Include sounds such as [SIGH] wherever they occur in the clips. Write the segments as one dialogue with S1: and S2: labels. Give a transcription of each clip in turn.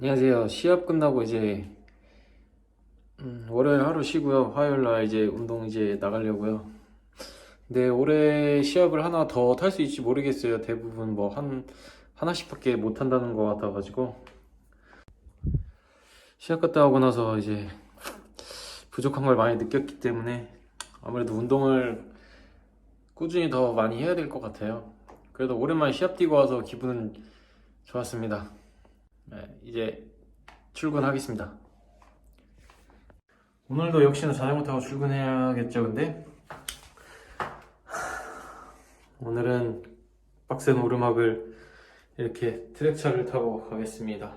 S1: 안녕하세요. 시합 끝나고 이제 음, 월요일 하루 쉬고요. 화요일 날 이제 운동 이제 나가려고요. 근데 올해 시합을 하나 더 탈 수 있을지 모르겠어요. 대부분 뭐 한 하나씩밖에 못 한다는 것 같아가지고 시합 갔다 오고 나서 이제 부족한 걸 많이 느꼈기 때문에 아무래도 운동을 꾸준히 더 많이 해야 될 것 같아요. 그래도 오랜만에 시합 뛰고 와서 기분은 좋았습니다. 네, 이제 출근하겠습니다. 오늘도 역시나 자전거 타고 출근해야겠죠, 근데? 오늘은 빡센 오르막을 이렇게 트랙차를 타고 가겠습니다.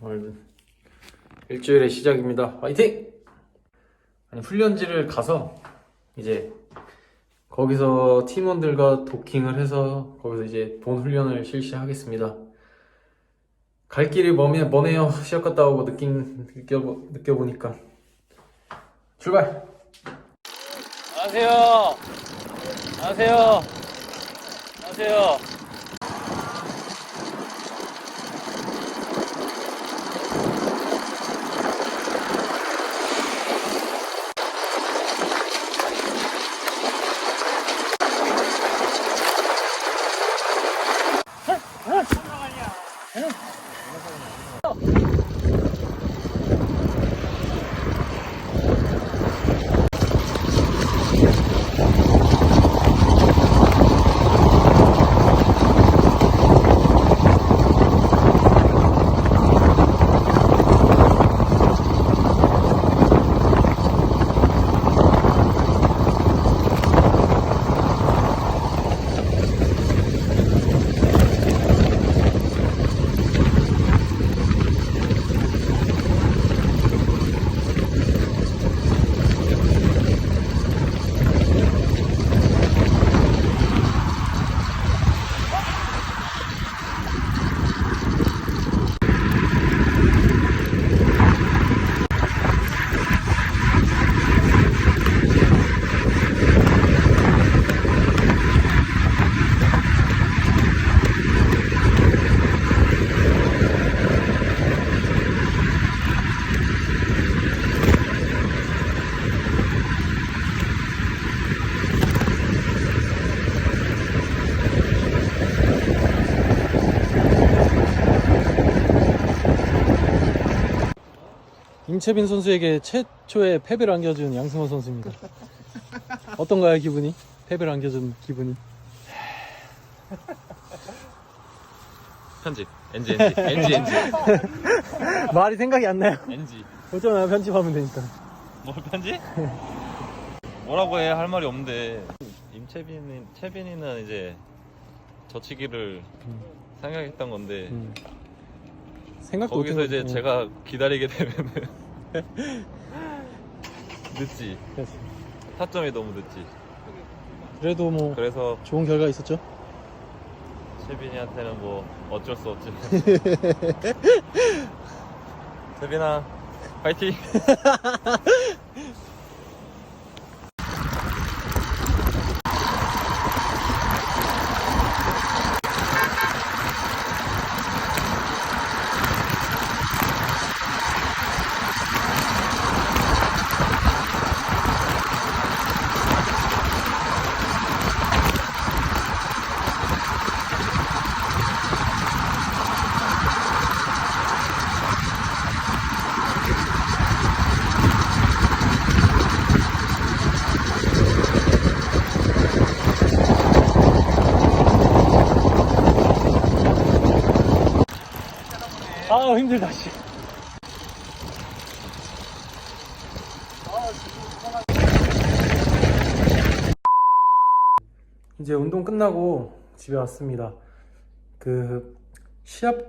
S1: 오늘 일주일의 시작입니다. 화이팅! 아니, 훈련지를 가서 이제 거기서 팀원들과 도킹을 해서 거기서 이제 본 훈련을 실시하겠습니다. 갈 길이 머네, 머네요. 시합 갔다 오고 느낀, 느껴, 느껴보니까. 출발! 안녕하세요. 안녕하세요. 안녕하세요. 임채빈 선수에게 최초의 패배를 안겨준 양승호 선수입니다. 어떤가요, 기분이? 패배를 안겨준 기분이?
S2: 편집 NG NG NG NG
S1: 말이 생각이 안 나요.
S2: NG
S1: 어쩌나 편집하면 되니까.
S2: 뭘 편집? 뭐라고 해 할 말이 없는데 임채빈이 채빈이는 이제 저치기를
S1: 음.
S2: 생각했던 건데
S1: 음. 생각도
S2: 거기서 이제
S1: 음,
S2: 제가 기다리게 되면은 [LAUGHS] 늦지
S1: 그래서.
S2: 타점이 너무 늦지
S1: 그래도 뭐
S2: 그래서
S1: 좋은 결과 있었죠?
S2: 채빈이한테는 뭐 어쩔 수 없지 [LAUGHS] 채빈아 파이팅 [LAUGHS]
S1: 아 힘들다 씨. 이제 운동 끝나고 집에 왔습니다. 그 시합을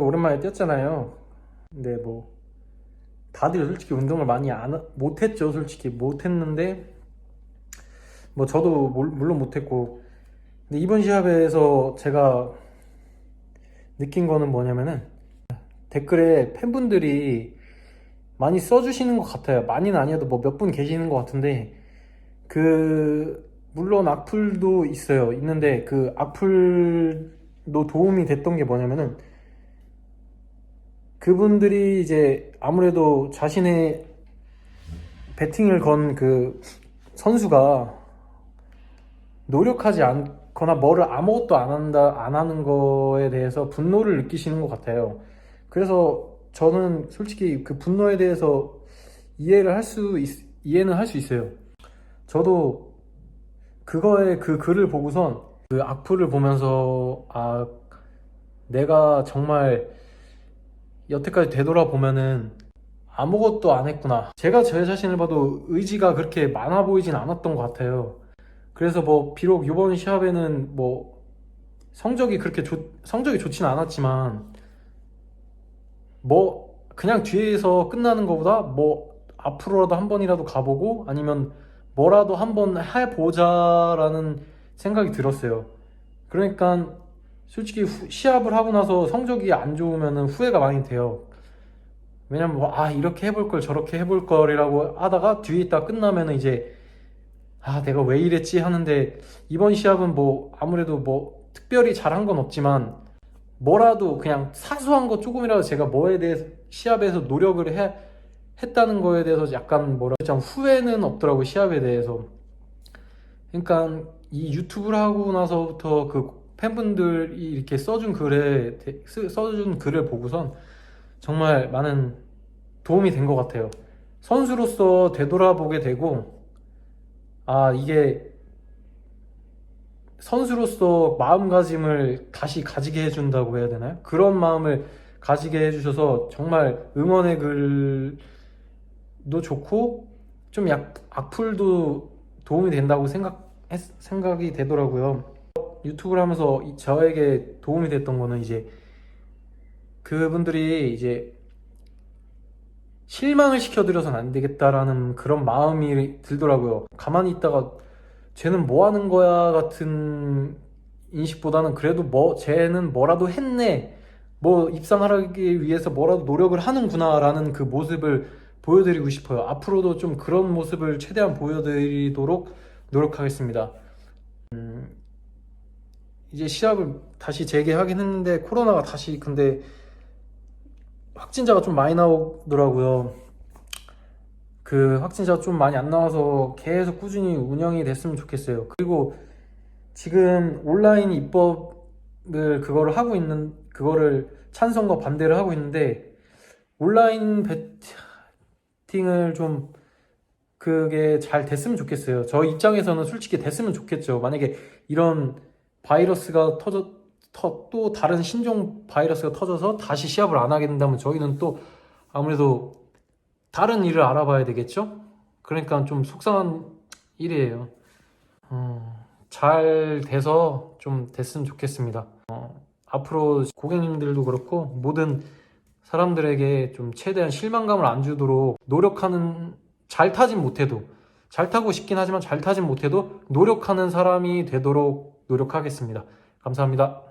S1: 오랜만에 뛰었잖아요. 근데 뭐 다들 솔직히 운동을 많이 안 못했죠. 솔직히 못했는데 뭐 저도 몰- 물론 못했고 근데 이번 시합에서 제가 느낀 거는 뭐냐면은 댓글에 팬분들이 많이 써주시는 것 같아요. 많이는 아니어도 뭐 몇 분 계시는 것 같은데 그 물론 악플도 있어요. 있는데 그 악플 도움이 됐던 게 뭐냐면은 그분들이 이제 아무래도 자신의 배팅을 건 그 선수가 노력하지 않거나 뭐를 아무것도 안 한다 안 하는 거에 대해서 분노를 느끼시는 것 같아요. 그래서 저는 솔직히 그 분노에 대해서 이해를 할 수 이해는 할 수 있어요. 저도 그거에 그 글을 보고선 그 악플을 보면서 아 내가 정말 여태까지 되돌아보면은 아무것도 안 했구나. 제가 제 자신을 봐도 의지가 그렇게 많아 보이진 않았던 것 같아요. 그래서 뭐 비록 이번 시합에는 뭐 성적이 그렇게 좋 성적이 좋지는 않았지만 뭐 그냥 뒤에서 끝나는 것보다 뭐 앞으로라도 한 번이라도 가보고 아니면 뭐라도 한번 해보자라는 생각이 들었어요. 그러니까 솔직히 후- 시합을 하고 나서 성적이 안 좋으면 후회가 많이 돼요. 왜냐면 뭐, 아 이렇게 해볼 걸 저렇게 해볼 걸이라고 하다가 뒤에 있다 끝나면 이제 아 내가 왜 이랬지 하는데 이번 시합은 뭐 아무래도 뭐 특별히 잘한 건 없지만 뭐라도 그냥 사소한 거 조금이라도 제가 뭐에 대해서 시합에서 노력을 해 했다는 거에 대해서 약간 뭐라 좀 후회는 없더라고 시합에 대해서. 그러니까 이 유튜브를 하고 나서부터 그 팬분들이 이렇게 써준 글에 써준 글을 보고선 정말 많은 도움이 된 것 같아요. 선수로서 되돌아보게 되고 아 이게 선수로서 마음가짐을 다시 가지게 해준다고 해야 되나요? 그런 마음을 가지게 해주셔서 정말 응원의 글도 좋고 좀 약, 악플도 도움이 된다고 생각, 생각이 되더라고요. 유튜브를 하면서 이- 저에게 도움이 됐던 거는 이제 그분들이 이제 실망을 시켜드려서는 안 되겠다라는 그런 마음이 들더라고요. 가만히 있다가 쟤는 뭐 하는 거야 같은 인식보다는 그래도 뭐 쟤는 뭐라도 했네. 뭐 입상하기 위해서 뭐라도 노력을 하는구나라는 그 모습을 보여드리고 싶어요. 앞으로도 좀 그런 모습을 최대한 보여드리도록 노력하겠습니다. 음, 이제 시합을 다시 재개하긴 했는데 코로나가 다시 근데 확진자가 좀 많이 나오더라고요 그 확진자가 좀 많이 안 나와서 계속 꾸준히 운영이 됐으면 좋겠어요. 그리고 지금 온라인 입법을 그거를 하고 있는 그거를 찬성과 반대를 하고 있는데 온라인 베팅을 좀 그게 잘 됐으면 좋겠어요. 저 입장에서는 솔직히 됐으면 좋겠죠. 만약에 이런 바이러스가 터져 터, 또 다른 신종 바이러스가 터져서 다시 시합을 안 하게 된다면 저희는 또 아무래도 다른 일을 알아봐야 되겠죠? 그러니까 좀 속상한 일이에요. 어, 잘 돼서 좀 됐으면 좋겠습니다. 어, 앞으로 고객님들도 그렇고 모든 사람들에게 좀 최대한 실망감을 안 주도록 노력하는 잘 타진 못해도 잘 타고 싶긴 하지만 잘 타진 못해도 노력하는 사람이 되도록 노력하겠습니다. 감사합니다.